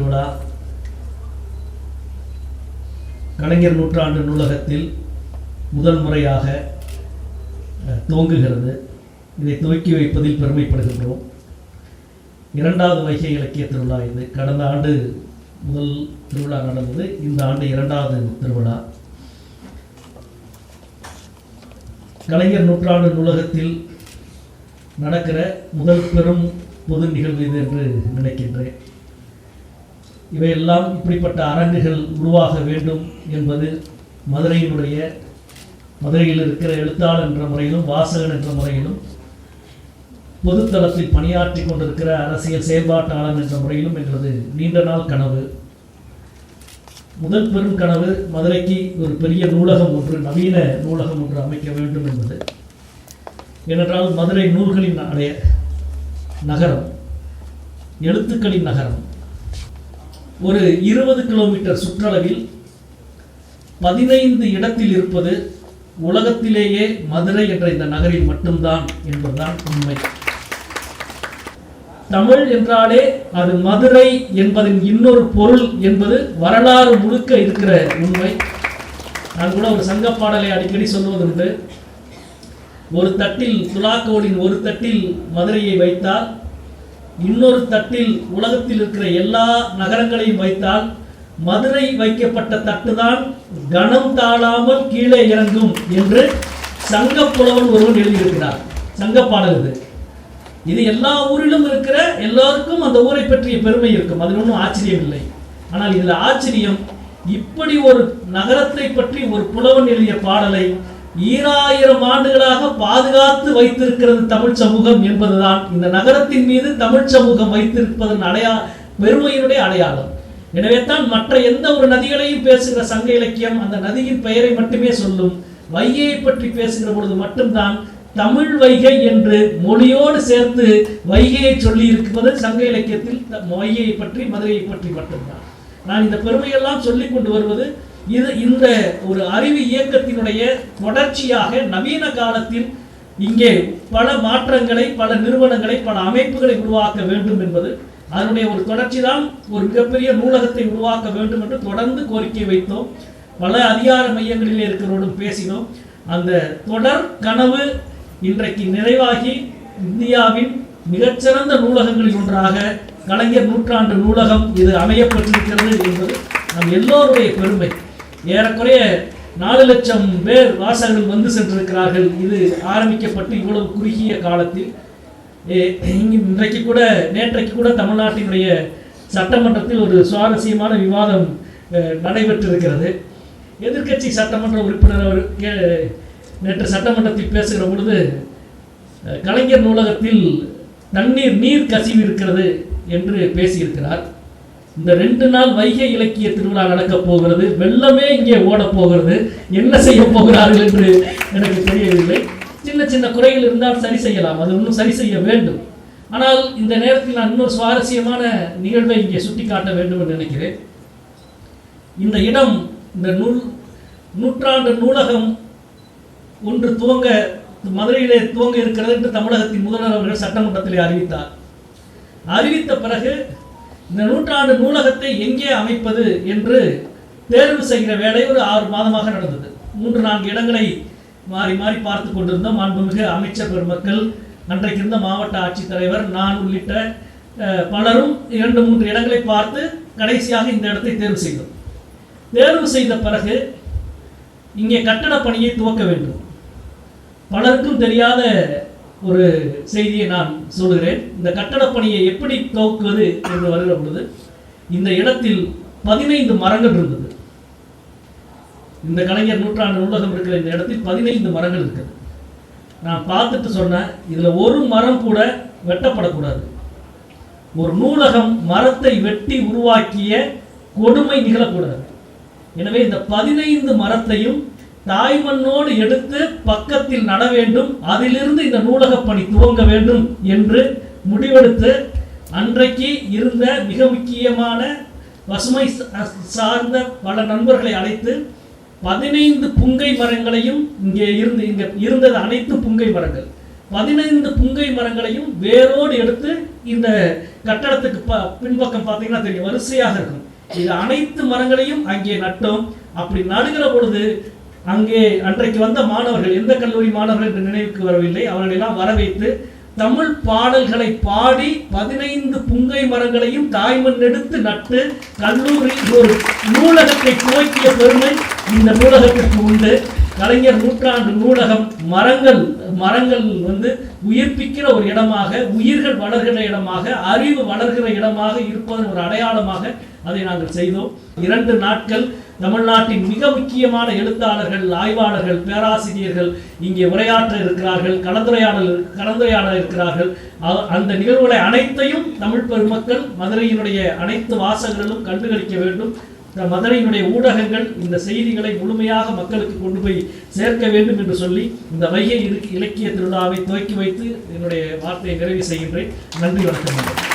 திருவிழா கலைஞர் நூற்றாண்டு நூலகத்தில் முதல் முறையாக துவங்குகிறது. இதை துவக்கி வைப்பதில் பெருமைப்படுகின்றோம். இரண்டாவது வைகை இலக்கிய திருவிழா இது. கடந்த ஆண்டு முதல் திருவிழா நடந்தது. இந்த ஆண்டு இரண்டாவது திருவிழா. கலைஞர் நூற்றாண்டு நூலகத்தில் நடக்கிற முதல் பெரும் பொது நிகழ்வு இது என்று நினைக்கின்றேன். இவையெல்லாம் இப்படிப்பட்ட அரங்குகள் உருவாக வேண்டும் என்பது மதுரையினுடைய மதுரையில் இருக்கிற எழுத்தாளர் என்ற முறையிலும் வாசகன் என்ற முறையிலும் பொதுத்தளத்தில் பணியாற்றி கொண்டிருக்கிற அரசியல் செயல்பாட்டாளர் என்ற முறையிலும் எங்களது நீண்ட நாள் கனவு. முதல் பெரும் கனவு மதுரைக்கு ஒரு பெரிய நூலகம் ஒன்று நவீன நூலகம் ஒன்று அமைக்க வேண்டும் என்பது. ஏனென்றால் மதுரை நூல்களின் அடைய நகரம் எழுத்துக்களின் நகரம் ஒரு இருபது கிலோமீட்டர் சுற்றளவில் பதினைந்து இடத்தில் இருப்பது உலகத்திலேயே மதுரை என்ற இந்த நகரில் மட்டும்தான் என்பதுதான் உண்மை. தமிழ் என்றாலே அது மதுரை என்பதன் இன்னொரு பொருள் என்பது வரலாறு முழுக்க இருக்கிற உண்மை. நான் கூட ஒரு சங்க பாடலை அடிக்கடி சொல்வதுண்டு ஒரு தட்டில் துலாக்கோடின் ஒரு தட்டில் மதுரையை வைத்தால் இன்னொரு தட்டில் உலகத்தில் இருக்கிற எல்லா நகரங்களையும் வைத்தால் மதுரை வைக்கப்பட்ட தட்டுதான் கணம் தாழாமல் கீழே இறங்கும் என்று சங்கப் புலவன் ஒருவன் எழுதியிருக்கிறார். சங்கப்பாடல் இது. இது எல்லா ஊரிலும் இருக்கிற எல்லாருக்கும் அந்த ஊரை பற்றிய பெருமை இருக்கும். அதில் ஒன்றும் ஆச்சரியம் இல்லை. ஆனால் இதில் ஆச்சரியம் இப்படி ஒரு நகரத்தை பற்றி ஒரு புலவன் எழுதிய பாடலை ஈராயிரம் ஆண்டுகளாக பாதுகாத்து வைத்திருக்கிறது தமிழ் சமூகம் என்பதுதான். இந்த நகரத்தின் மீது தமிழ் சமூகம் வைத்திருப்பதன் அடையா பெருமையினுடைய அடையாளம். எனவே தான் மற்ற எந்த ஒரு நதிகளையும் பேசுகிற சங்க இலக்கியம் அந்த நதியின் பெயரை மட்டுமே சொல்லும். வைகையை பற்றி பேசுகிற பொழுது மட்டும்தான் தமிழ் வைகை என்று மொழியோடு சேர்த்து வைகையை சொல்லி இருப்பது சங்க இலக்கியத்தில் த- வைகையை பற்றி மதுரையை பற்றி மட்டும்தான். நான் இந்த பெருமையெல்லாம் சொல்லிக் கொண்டு வருவது இது இந்த ஒரு அறிவு இயக்கத்தினுடைய தொடர்ச்சியாக நவீன காலத்தில் இங்கே பல மாற்றங்களை பல நிறுவனங்களை பல அமைப்புகளை உருவாக்க வேண்டும் என்பது அதனுடைய ஒரு தொடர்ச்சி தான் ஒரு மிகப்பெரிய நூலகத்தை உருவாக்க வேண்டும் என்று தொடர்ந்து கோரிக்கை வைத்தோம். பல அதிகார மையங்களில் இருக்கிறவர்களும் பேசினோம். அந்த தொடர் கனவு இன்றைக்கு நிறைவாகி இந்தியாவின் மிகச்சிறந்த நூலகங்களில் ஒன்றாக கலைஞர் நூற்றாண்டு நூலகம் இது அமையப்பட்டிருக்கிறது என்பது நம் எல்லோருடைய பெருமை. ஏறக்குறைய நாலு லட்சம் பேர் வாசகர்கள் வந்து சென்றிருக்கிறார்கள். இது ஆரம்பிக்கப்பட்டு இவ்வளவு குறுகிய காலத்தில். ஏ- இன்றைக்கு கூட நேற்றைக்கு கூட தமிழ்நாட்டினுடைய சட்டமன்றத்தில் ஒரு சுவாரஸ்யமான விவாதம் நடைபெற்றிருக்கிறது. எதிர்க்கட்சி சட்டமன்ற உறுப்பினர் அவர் நேற்று சட்டமன்றத்தில் பேசுகிற பொழுது கலைஞர் நூலகத்தில் தண்ணீர் நீர் கசிவு இருக்கிறது என்று பேசியிருக்கிறார். இந்த ரெண்டு நாள் வைகை இலக்கிய திருவிழா நடக்கப் போகிறது. வெள்ளமே இங்கே ஓட போகிறது. என்ன செய்ய போகிறார்கள் என்று எனக்கு தெரியவில்லை. சின்ன சின்ன குறைகள் இருந்தால் சரி செய்யலாம். அது இன்னும் சரி செய்ய வேண்டும். ஆனால் இந்த நேரத்தில் நான் இன்னொரு சுவாரஸ்யமான நிகழ்வை இங்கே சுட்டிக்காட்ட வேண்டும் என்று நினைக்கிறேன். இந்த இடம் இந்த நூல் நூற்றாண்டு நூலகம் ஒன்று துவங்க மதுரையிலே துவங்க இருக்கிறது என்று தமிழகத்தின் முதல்வர் அவர்கள் சட்டமன்றத்திலே அறிவித்தார். அறிவித்த பிறகு இந்த நூற்றாண்டு நூலகத்தை எங்கே அமைப்பது என்று தேர்வு செய்கிற வேலை ஒரு ஆறு மாதமாக நடந்தது. மூன்று நான்கு இடங்களை மாறி மாறி பார்த்து கொண்டிருந்தோம். மாண்புமிகு அமைச்சர் பெருமக்கள் அன்றைக்கு இருந்த மாவட்ட ஆட்சித்தலைவர் நான் உள்ளிட்ட பலரும் இரண்டு மூன்று இடங்களை பார்த்து கடைசியாக இந்த இடத்தை தேர்வு செய்தோம். தேர்வு செய்த பிறகு இங்கே கட்டட பணியை துவக்க வேண்டும். பலருக்கும் தெரியாத ஒரு செய்தியை நான் சொல்கிறேன் இந்த கட்டடப் பணியை எப்படி துவக்குவது என்று வருகிற பொழுது இந்த இடத்தில் பதினைந்து மரங்கள் இருந்தது. இந்த கலைஞர் நூற்றாண்டு நூலகம் இருக்கிற இந்த இடத்தில் பதினைந்து மரங்கள் இருக்குது. நான் பார்த்துட்டு சொன்னேன் இதில் ஒரு மரம் கூட வெட்டப்படக்கூடாது. ஒரு நூலகம் மரத்தை வெட்டி உருவாக்கிய கொடுமை நிகழக்கூடாது. எனவே இந்த பதினைந்து மரத்தையும் தாய்மண்ணோடு எடுத்து பக்கத்தில் நட வேண்டும் அதிலிருந்து இந்த நூலகப் பணி துவங்க வேண்டும் என்று முடிவெடுத்து அன்றைக்கு இருந்த மிக முக்கியமான பசுமை சார்ந்த பல நண்பர்களை அழைத்து பதினைந்து புங்கை மரங்களையும் இங்கே இருந்து இங்கே இருந்தது அனைத்து புங்கை மரங்கள். பதினைந்து புங்கை மரங்களையும் வேரோடு எடுத்து இந்த கட்டடத்துக்கு ப பின்பக்கம் பார்த்தீங்கன்னா தெரியும் வரிசையாக இருக்கும். இது அனைத்து மரங்களையும் அங்கே நட்டோம். அப்படி நடுகிற பொழுது அங்கே அன்றைக்கு வந்த மாணவர்கள் எந்த கல்லூரி மாணவர்கள் என்று நினைவுக்கு வரவில்லை. அவர்களை எல்லாம் வர வைத்து தமிழ் பாடல்களை பாடி பதினைந்து புங்கை மரங்களையும் தாய்மண் எடுத்து நட்டு கல்லூரி ஒரு நூலகத்தை துவக்கிய பெருமை இந்த நூலகத்திற்கு உண்டு. கலைஞர் நூற்றாண்டு நூலகம் மரங்கள் மரங்கள் வந்து உயிர்ப்பிக்கிற ஒரு இடமாக உயிர்கள் வளர்கிற இடமாக அறிவு வளர்கிற இடமாக இருப்பதன் ஒரு அடையாளமாக அதை நாங்கள் செய்தோம். இரண்டு நாட்கள் தமிழ்நாட்டின் மிக முக்கியமான எழுத்தாளர்கள் ஆய்வாளர்கள் பேராசிரியர்கள் இங்கே உரையாற்ற இருக்கிறார்கள் கலந்துரையாடல் கலந்துரையாட இருக்கிறார்கள். அந்த நிகழ்வுகளை அனைத்தையும் தமிழ் பெருமக்கள் மதுரையினுடைய அனைத்து வாசகர்களும் கண்டுகளிக்க வேண்டும். மதுரையினுடைய ஊடகங்கள் இந்த செய்திகளை முழுமையாக மக்களுக்கு கொண்டு போய் சேர்க்க வேண்டும் என்று சொல்லி இந்த வைகை இலக்கிய திருவிழாவை துவக்கி வைத்து என்னுடைய வார்த்தையை நிறைவு செய்கின்றேன். நன்றி வணக்கம்.